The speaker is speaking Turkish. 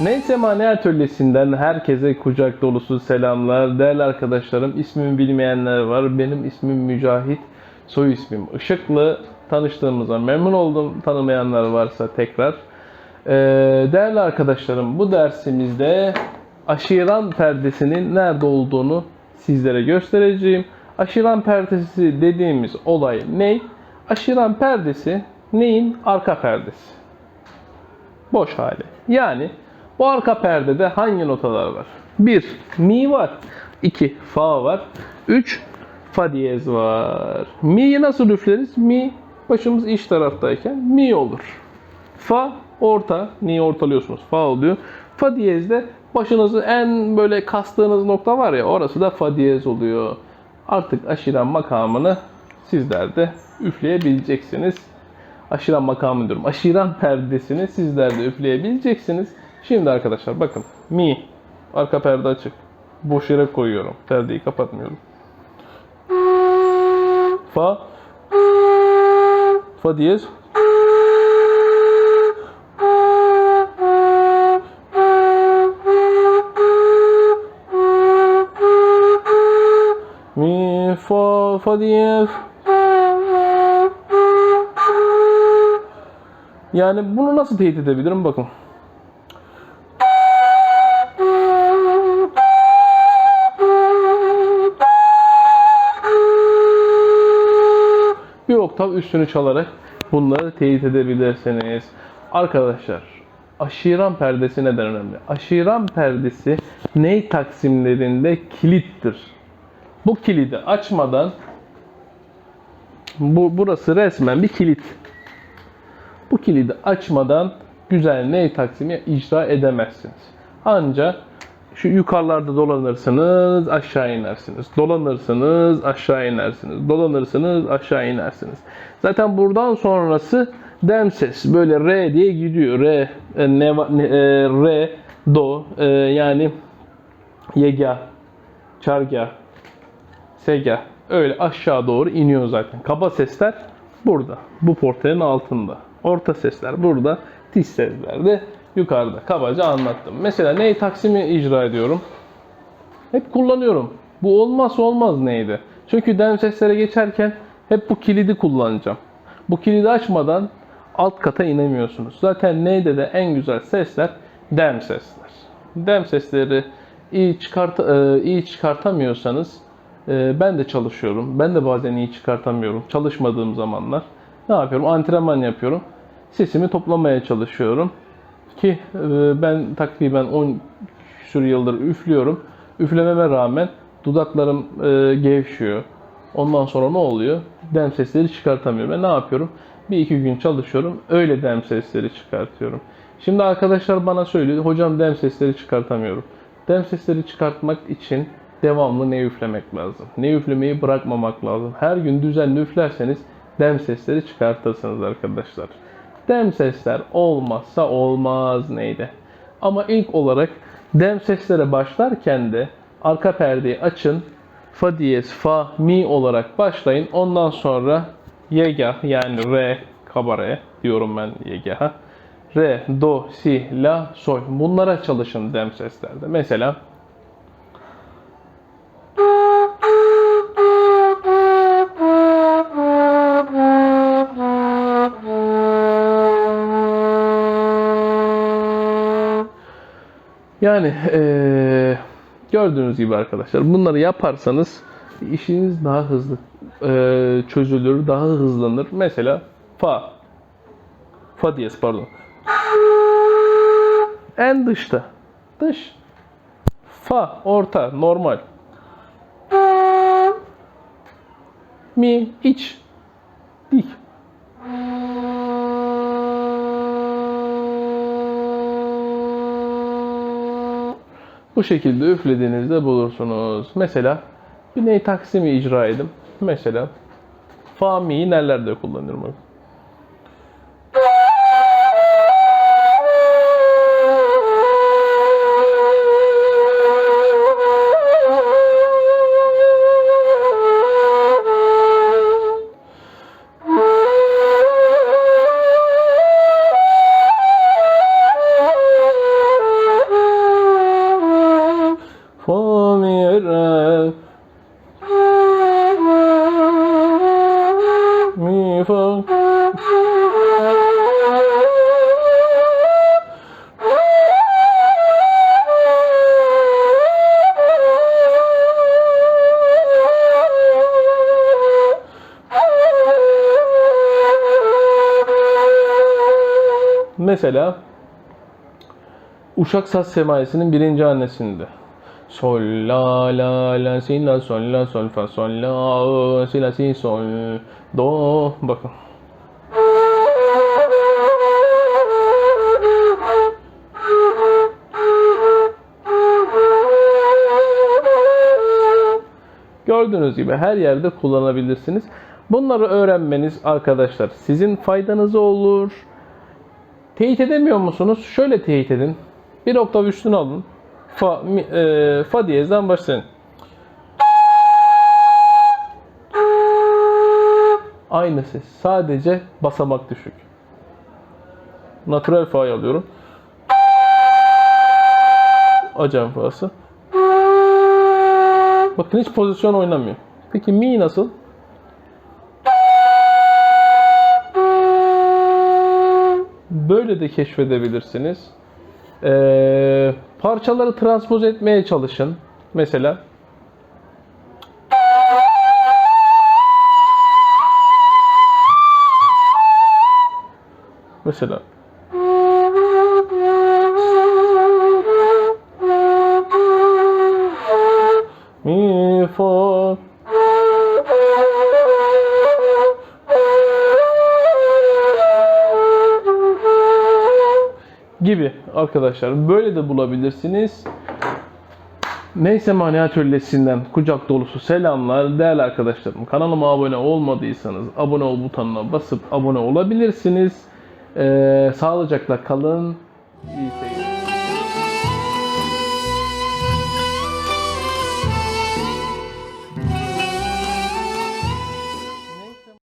Neyse Mani Atölyesi'nden herkese kucak dolusu selamlar. Değerli arkadaşlarım ismimi bilmeyenler var. Benim ismim Mücahit. Soy ismim Işıklı. Tanıştığımıza memnun oldum. Tanımayanlar varsa tekrar. Ee, değerli arkadaşlarım bu dersimizde aşiran perdesinin nerede olduğunu sizlere göstereceğim. Aşiran perdesi dediğimiz olay ne? Aşiran perdesi neyin arka perdesi? boş hali. Yani bu arka perdede hangi notalar var? 1. Mi var. 2. Fa var. 3. Fa diyez var. Mi'yi nasıl üfleriz? Mi başımız iç taraftayken mi olur. Fa orta. Mi'yi ortalıyorsunuz. Fa oluyor. Fa diyezde başınızı en böyle kastığınız nokta var ya orası da fa diyez oluyor. Artık aşiran makamını sizler de üfleyebileceksiniz aşiran makamı diyorum. Aşiran perdesini sizler de üfleyebileceksiniz. Şimdi arkadaşlar bakın. Mi. Arka perde açık. Boş yere koyuyorum. Perdeyi kapatmıyorum. Fa. Fa diyez. Mi, fa, fa diyez. Yani bunu nasıl teyit edebilirim? Bakın. Oktav üstünü çalarak bunları teyit edebilirsiniz. Arkadaşlar, aşiran perdesi neden önemli? Aşiran perdesi ney taksimlerinde kilittir. Bu kilidi açmadan bu burası resmen bir kilit. Bu kilidi açmadan güzel ney taksimi icra edemezsiniz. Ancak şu yukarılarda dolanırsınız, aşağı inersiniz. Dolanırsınız, aşağı inersiniz. Dolanırsınız, aşağı inersiniz. Zaten buradan sonrası dem ses. Böyle re diye gidiyor. Re, ne, ne, re, do. e, yani yega, çarga, sega. Öyle aşağı doğru iniyor zaten. Kaba sesler burada. Bu portenin altında. Orta sesler burada. Tiz sesler de yukarıda. Kabaca anlattım. Mesela ney taksimi icra ediyorum. Hep kullanıyorum. Bu olmazsa olmaz neydi? Çünkü dem seslere geçerken hep bu kilidi kullanacağım. Bu kilidi açmadan alt kata inemiyorsunuz. Zaten neyde de en güzel sesler dem sesler. Dem sesleri iyi çıkart e, iyi çıkartamıyorsanız e, ben de çalışıyorum. Ben de bazen iyi çıkartamıyorum. Çalışmadığım zamanlar ne yapıyorum? Antrenman yapıyorum. Sesimi toplamaya çalışıyorum. Ki e, ben takriben 10 küsur yıldır üflüyorum. Üflememe rağmen dudaklarım e, gevşiyor. Ondan sonra ne oluyor? Dem sesleri çıkartamıyorum. Ben ne yapıyorum? Bir iki gün çalışıyorum. Öyle dem sesleri çıkartıyorum. Şimdi arkadaşlar bana söylüyor. Hocam dem sesleri çıkartamıyorum. Dem sesleri çıkartmak için devamlı ne üflemek lazım. Ne üflemeyi bırakmamak lazım. Her gün düzenli üflerseniz dem sesleri çıkartırsınız arkadaşlar. Dem sesler olmazsa olmaz neydi? Ama ilk olarak dem seslere başlarken de arka perdeyi açın. Fa diyez, fa, mi olarak başlayın. Ondan sonra yegah yani re, kabare diyorum ben yegah'a. Re, do, si, la, sol. Bunlara çalışın dem seslerde. Mesela Yani eee, gördüğünüz gibi arkadaşlar bunları yaparsanız işiniz daha hızlı eee, çözülür, daha hızlanır. Mesela fa, fa diyez pardon. En dışta, dış, fa orta normal. Mi iç, Bu şekilde üflediğinizde bulursunuz. Mesela bir ney taksimi icra edin. Mesela fa mi'yi nerelerde Famire Mi fa Mesela Uşak Saz Semaisi'nin birinci annesinde. Sol la la la si la sol la sol fa sol la si la si sol do bakın. Gördüğünüz gibi her yerde kullanabilirsiniz. Bunları öğrenmeniz arkadaşlar sizin faydanıza olur. Teyit edemiyor musunuz? Şöyle teyit edin. Bir oktav üstüne alın. Fa, mi, e, fa diyezden başlayın. Aynı ses. Sadece basamak düşük. Natural fa'yı alıyorum. Acem fa'sı. Bakın hiç pozisyon oynamıyor. Peki mi nasıl? Böyle de keşfedebilirsiniz. Ee, parçaları transpoz etmeye çalışın. Mesela Mesela gibi arkadaşlar böyle de bulabilirsiniz. Neyse Mani Atölyesi'nden kucak dolusu selamlar değerli arkadaşlarım. Kanalıma abone olmadıysanız abone ol butonuna basıp abone olabilirsiniz. Ee, sağlıcakla kalın. İyi seyirler.